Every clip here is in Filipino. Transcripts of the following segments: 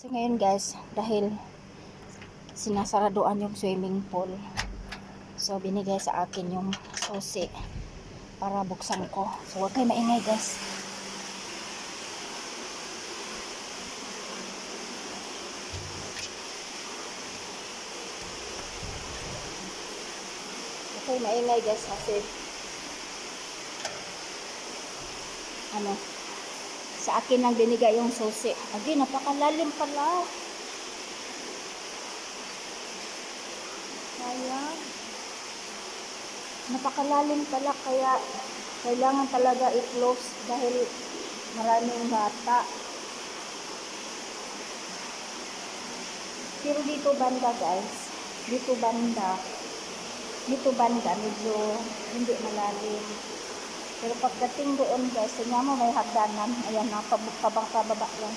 So ngayon guys, dahil sinasaraduan yung swimming pool. So binigay sa akin yung susi para buksan ko. So huwag kayo maingay guys. Huwag kayo maingay guys kasi ano, sa akin lang binigay yung susi. Agi, napakalalim pala. Kaya, napakalalim pala kaya kailangan talaga i-close dahil maraming bata. Pero dito banda guys, dito banda, dito banda medyo hindi malalim. Pero pagdating doon guys, tingnan mo may hagdanan. Ayan na, pababa pababa lang.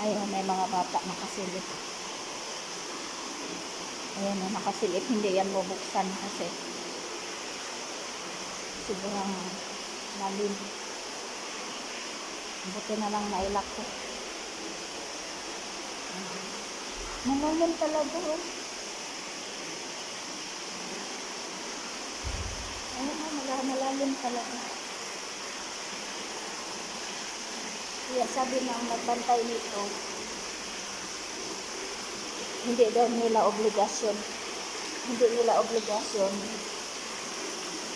Ayun, may mga bata nakasilip. Ayan na, nakasilip. Hindi yan bubuksan kasi sobrang lalim. Buti na lang nailak ko. Malalim talaga oh. Na, mala- malalim talaga. Kaya sabi ng nagbantay nito, hindi daw nila obligasyon. Hindi nila obligasyon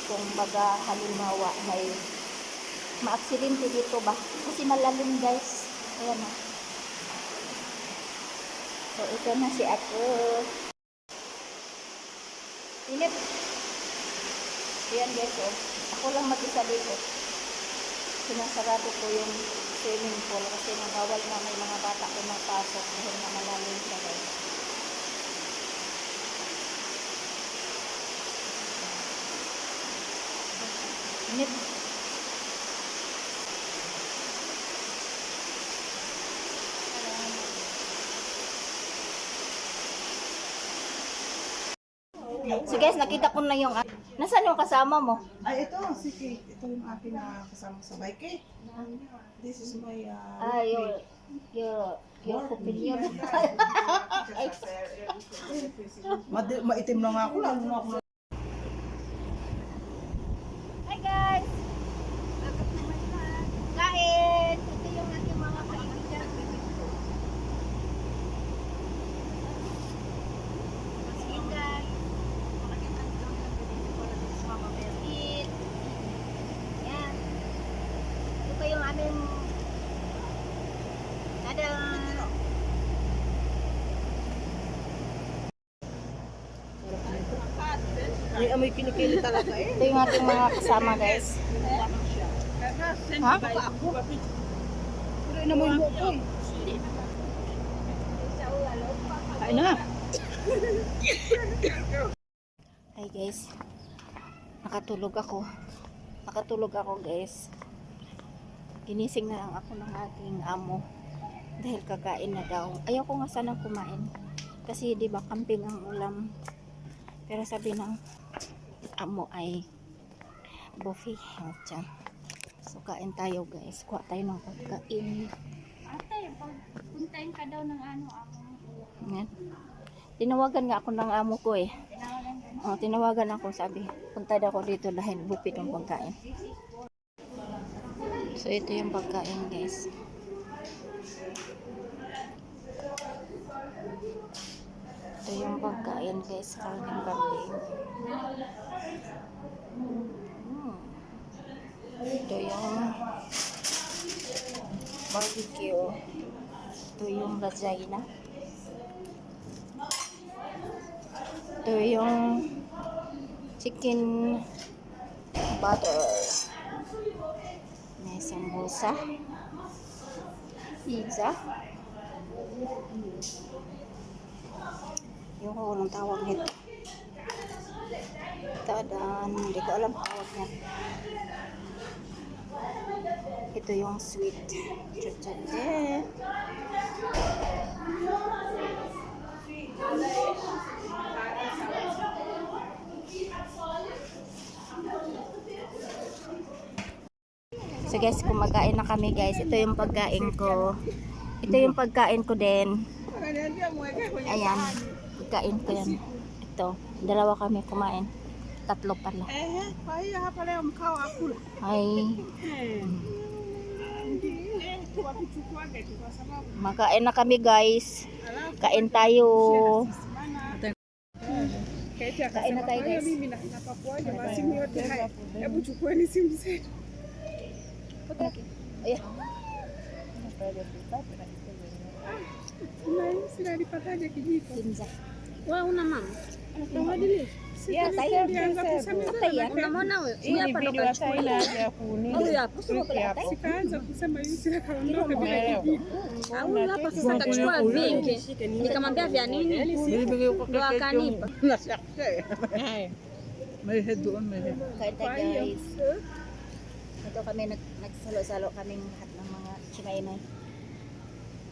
kung baga halimbawa may maaksidente dito ba. Kasi malalim guys. Ayan na. So, ito na si ako. Inip. Ayan guys, oh. Ako lang mag-isa dito. Sinasarado ko yung swimming pool kasi nabawal na may mga bata pumapasok dahil na malalim siya guys. Inip. So guys, nakita ko na yung... Nasaan yung kasama mo? Ay, ito, si Kate. Ito yung akin na kasama sa bike eh. This is my uh, Ah, your... Your... Your opinion. Madi- maitim na nga ako, lalo na ako Hi guys! Kain! Ito yung aking mga kaibigan. Sige guys. Eat. Yan. Ito pa yung aming Tada! May amoy kinikili talaga eh. Ito yung ating mga kasama guys. Ha? Pero inamoy mo ako eh. Kain na. Hi guys. Nakatulog ako. Nakatulog ako guys. Ginising na lang ako ng aking amo. Dahil kakain na daw. Ayaw ko nga sanang kumain. Kasi di ba camping ang ulam. Pero sabi ng amo ay buffet. O, tiyan. So kain tayo guys. Kuha tayo ng pagkain. Ate, pag puntahin ka daw ng ano, ako. Yan. Tinawagan nga ako ng amo ko eh. Oh, tinawagan ako, sabi, punta daw ako dito dahil bupit ang pagkain. So, ito yung pagkain, guys. Ito yung pagkain, guys. Karning kambing. Hmm. Ito yung barbecue. Ito yung lasaina. Ito yung chicken butter. May sambusa. Pizza. Yung ko walang tawag nito. Tadan. Hindi ko alam tawag niya. Ito yung sweet. Chuchate. So guys, kumakain na kami guys. Ito yung pagkain ko. Ito yung pagkain ko din. Ayan. Pagkain ko yan. Ito. Dalawa kami kumain. Tatlo pala. Eh. Ay, Eh. Makain na kami guys. Kain tayo. Kain na tayo, guys. zetu. Ayan. Unahisi nalipataje kijiko? Kinza. Wewe una mama? Akachukua vingi, nikamwambia vya nini, ndo akanipa.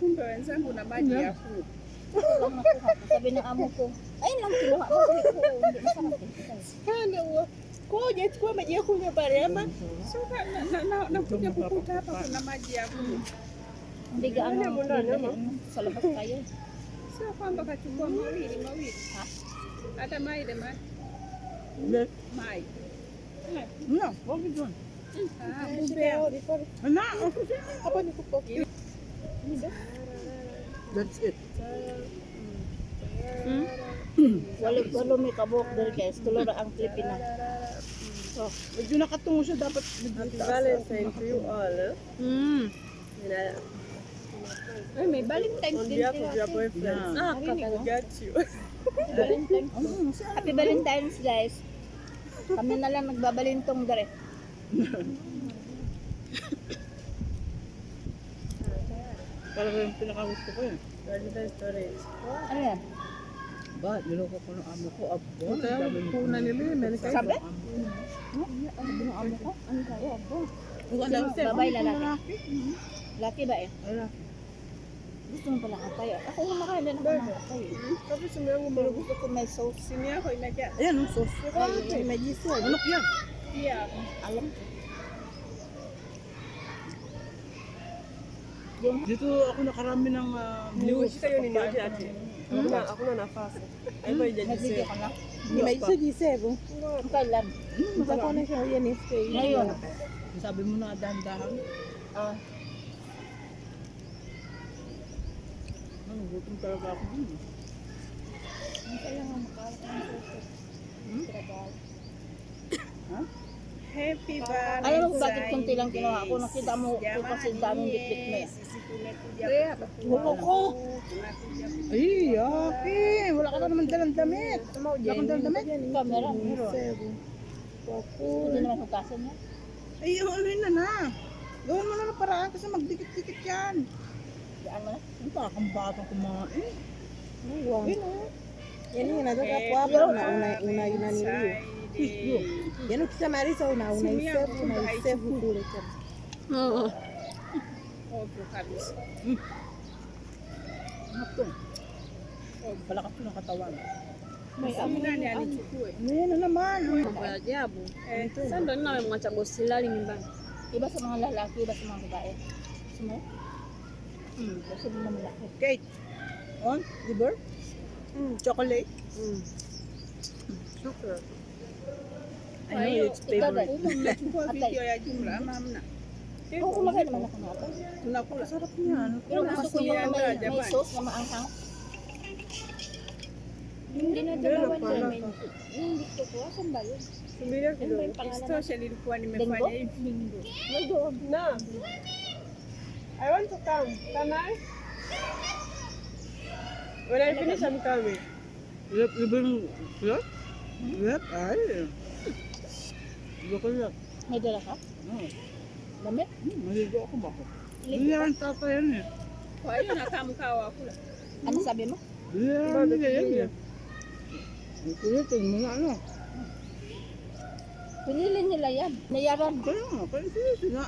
Kumbe wenzangu na maji ya kuku. Ito lang nakuha ko. Sabi ng amo ko, ayun lang kinuha mo. Sabi ko, hindi masarap eh. Sana huo. Kwa hiyo hujachukua maji ya kunywa pale ama? So na- na- na- nakuja kukuta hapa kuna maji ya kunywa. Hindi gaano sa labas kayo. Sio kwamba kachukua mawili mawili. Hata mai ile mai. Mai. No, wag doon. Ah, kumbe. Ano? Hapa ni kupo. That's it. Walo, walo may kabok dali guys. Tulo ra ang Pilipina. So, medyo nakatungo siya dapat. Valentine to you all. Eh? Mm. I, Ay, may Valentine's on din behalf sila. of your boyfriend, Yeah. Ah, I got you. Happy Valentine's guys. Kami na lang nagbabalintong dare. Talaga yung pinakagusto ko yun. Valentine's storage. Ano yan? Ba, niloko ko ng amo ko. Abo, kaya kuna nila yun. Meron kayo. Sabi? Ano ng amo ko? Ano kayo? Abo. Babae, lalaki? Laki ba eh? Wala. Gusto mo pala atay. Ako kumakain din ako ng atay. Sabi sumiyangu Pero gusto ko may sauce. simu yako imejaa. Ayan, ang sauce. Ay, may giswa. Manok yan. Pia Alam ko. Dito ako nakarami ng uh, Nilikushika hiyo ni nyote ati. Hakuna hakuna nafasi. Haiko Nagbigyo haijajisave. ka na. Nimejisave. Kailan? Nitakuonesha huyo ni stay. Ngayon. Sabi mo na dahan-dahan. Ah, Ano, gutom talaga ako dun. eh. Happy Valentine's. alam mo bakit kunti lang kinuha ko? Nakita mo ko kasi daming bitbit mo eh. Tumekuja Wala ko. Ay, okay. Wala ka na naman dalang damit. Wala kang dalang damit. Camera, meron. Hindi naman hukasan niya. Ay, ano yun na na. Gawin mo na ng paraan kasi magdikit-dikit yan. Diyan mo na. Ang takang batang kumain. Wow. Ayun o. Yaani inatoka hapo hapo una una una unaniliwa. Yaani ukishamaliza una unaisave unaisave kule tena. Oo. ovyo kabisa. Ano to? Oh, palakas ko ng katawan. May nani alichukue? Ano na naman? Mambo ya ajabu. Eh, Sasa ndo nina memwacha bosi lali nyumbani. Iba sa mga lalaki, iba sa mga babae. Gusto mo? Hmm, gusto mo naman laki. Cake. On? Liver? Mm. Chocolate? Mm. Sugar. I know it's favorite. Umechukua video ya jumla ama hamna? Oo, kumakain naman ako nga. Tunakula. Sarap niyan. Pero gusto ko yung may, may sauce na maanghang. Hindi na dalawa dalawa niya. Yung gusto ko, asan ba yun? Subiria Ano ba kidogo. yung pangalan? Istosha nilikuwa Dengo? nimefanya hivi. May doon. Na. I want to come. Can I? When I finish, I'm coming. Lip, liver ng... Lip? Lip? Ay. Liver ko lip. May dala ka? Oh. Damit? Hmm, Maligo ako ba? Hindi yan tata yan eh. Kwa hiyo nakaa mkao wa kula. Ano sabi mo? Hindi yan nila yan eh. Ang kulitin mo na ano. Pinili nila yan. Nayaran. Kaya nga, kaya seryoso nga.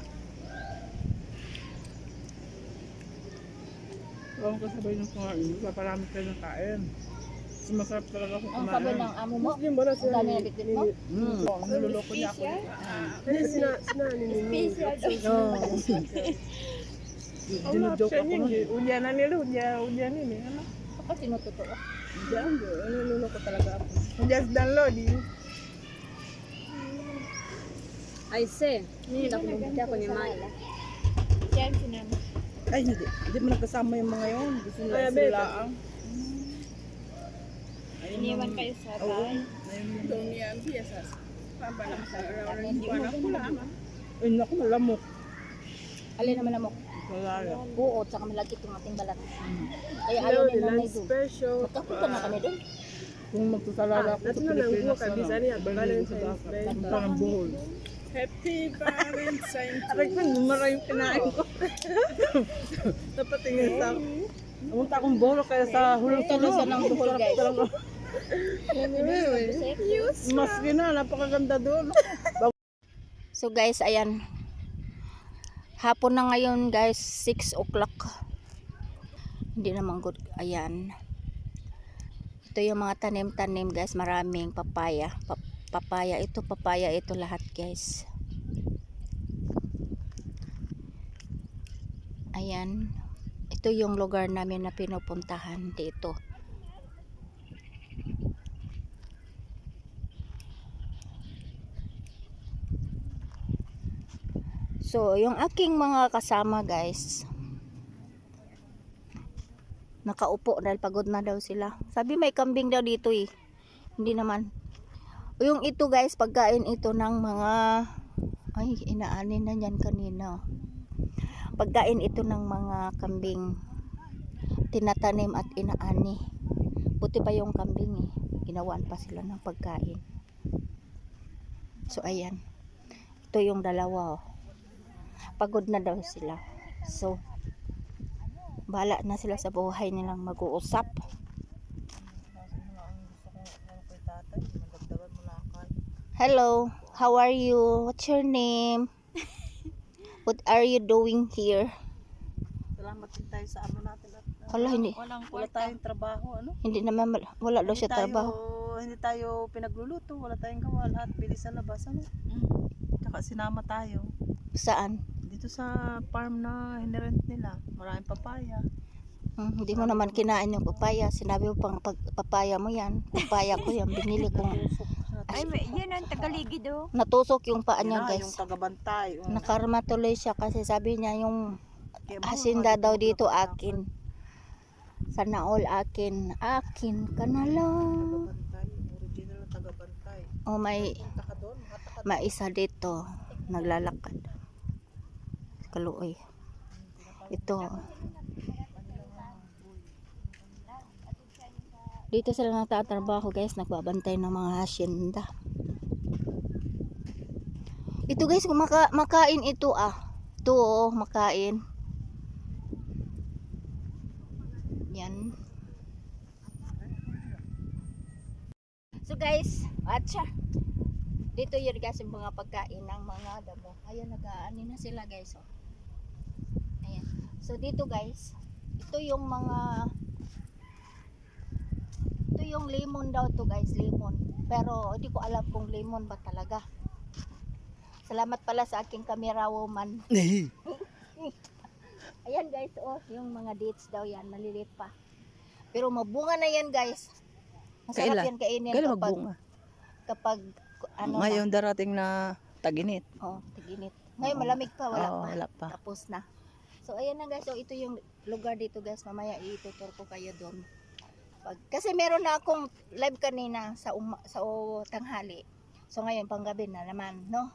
Huwag kasabay ng kumain, paparami kayo ng kain. Masarap talaga ako Ang sabi ng amo mo, Muslim ba na ang dami na bitbit mo. Mm. Niloloko niya ako. Dinojoke ako nun. Ujianan nila, ujian, ujian ini. Ano? Ako tinutotoo. Ujian, niloloko talaga ako. Just download eh. Aise, mimi ndakumbukia kwenye maji. Ay, hindi. Hindi mo nagkasama yung mga yun. Gusto nila Kaya sila. beta. Iniwan kayo sa bahay. Dunia biasa. Papa lang sa orang buwan ako lang. Ay, naku, malamok. Alin naman amok. Malala. Buot, saka malagkit yung ating balat. Kaya ayaw ni nanay doon. Magkapunta na kami doon. Kung magsasalala ako sa Pilipinas, ano, balhin sa baka. Punta ng buhol. Happy Valentine's Aray ko, numara yung kinain ko. Napatingin sa Pumunta akong buhol kaya sa hulong Tuloy sa ng buhol, guys. Mas gina, napakaganda doon. So guys, ayan. Hapon na ngayon guys, 6 o'clock. Hindi naman good. Ayan. Ito yung mga tanim-tanim guys, maraming papaya. Pa- papaya ito, papaya ito lahat guys. Ayan. Ito yung lugar namin na pinupuntahan dito. So, yung aking mga kasama guys, nakaupo dahil pagod na daw sila. Sabi may kambing daw dito eh. Hindi naman. Yung ito guys, pagkain ito ng mga, ay inaanin na yan kanina. Pagkain ito ng mga kambing, tinatanim at inaani. Buti pa yung kambing eh. Ginawan pa sila ng pagkain. So, ayan. Ito yung dalawa oh pagod na daw sila. So, bala na sila sa buhay nilang mag-uusap. Hello, how are you? What's your name? What are you doing here? Salamat din tayo sa ano natin. At, uh, Wala, hindi. Walang wala tayong trabaho, ano? Hindi naman, wala daw siya tayo, trabaho. hindi tayo pinagluluto, wala tayong gawa, lahat bilis sa labas, ano? Tsaka sinama tayo. Saan? Dito sa farm na hinirent nila, maraming papaya. Hmm, hindi mo naman kinain yung papaya. Sinabi mo pang pag, papaya mo yan. Papaya ko yan. Binili ko. Ay, yan ang tagaligid oh. Natusok yung paa niya na, yung guys. tagabantay. oh. Nakarma tuloy siya kasi sabi niya yung Hasinda daw dito akin. Sana all akin. Akin ka na lang. Original na tagabantay. O may, may isa dito. Naglalakad. Kaluoy. Ito. Dito sila nagtatrabaho guys. Nagbabantay ng mga hasyenda. Ito guys, kumaka makain ito ah. Ito oh, makain. Yan. So guys, atcha. Dito yun guys yung mga pagkain ng mga damo. Ayan, nag-aani na sila guys. Oh. So dito guys, ito yung mga ito yung lemon daw to guys, lemon. Pero hindi ko alam kung lemon ba talaga. Salamat pala sa aking camera woman. Ayan guys, oh, yung mga dates daw yan, maliliit pa. Pero mabunga na yan guys. Masarap Kailan? yan kainin Kailan kapag, magbunga? kapag ano Ngayon darating na taginit. na, oh, tiginit. Ngayon malamig pa, wala Oo, pa. wala pa. Tapos na. So ayan na guys, so ito yung lugar dito guys, mamaya itutur ko kayo doon. Pag, kasi meron na akong live kanina sa uma, sa o, tanghali. So ngayon panggabi na naman, no?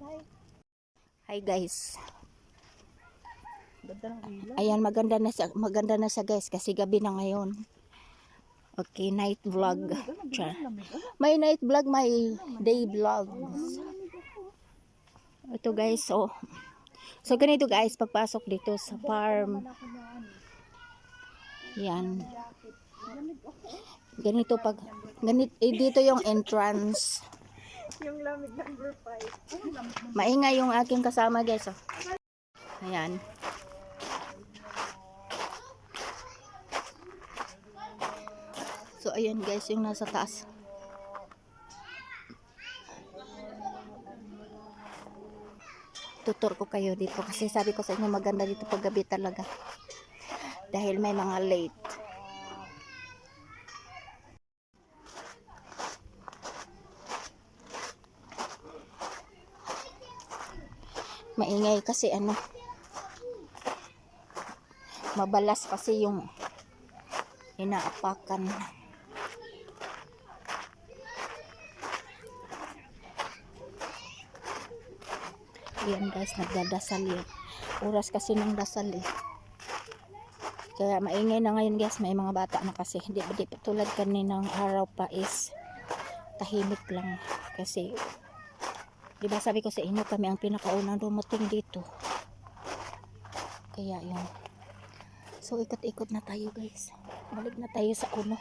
Bye. Hi guys. Ayan, maganda na siya, maganda na siya guys kasi gabi na ngayon. Okay, night vlog. Char. May night vlog, may day vlogs. Ito guys, so So ganito guys, pagpasok dito sa farm. Yan. Ganito pag ganito eh, dito yung entrance. Yung lamig number 5. Maingay yung aking kasama guys. Oh. Ayan. So ayan guys, yung nasa taas. Tutor ko kayo dito kasi sabi ko sa inyo maganda dito pag gabi talaga. Dahil may mga late. Maingay kasi ano. Mabalas kasi yung inaapakan. Ayan guys, nagdadasal yun. Oras kasi ng dasal eh. Kaya maingay na ngayon guys, may mga bata na kasi. Hindi di, di, tulad kaninang araw pa is tahimik lang. Kasi, di ba sabi ko sa inyo, kami ang pinakaunang dumating dito. Kaya yun. So, ikot-ikot na tayo guys. Balik na tayo sa uno.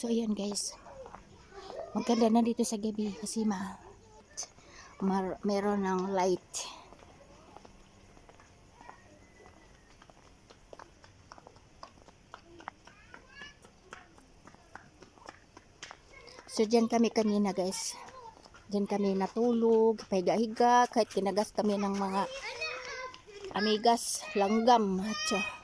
So, ayan guys. Maganda na dito sa gabi kasi ma mar, meron ng light. So, dyan kami kanina guys. Dyan kami natulog, pahiga-higa, kahit kinagas kami ng mga amigas, langgam, at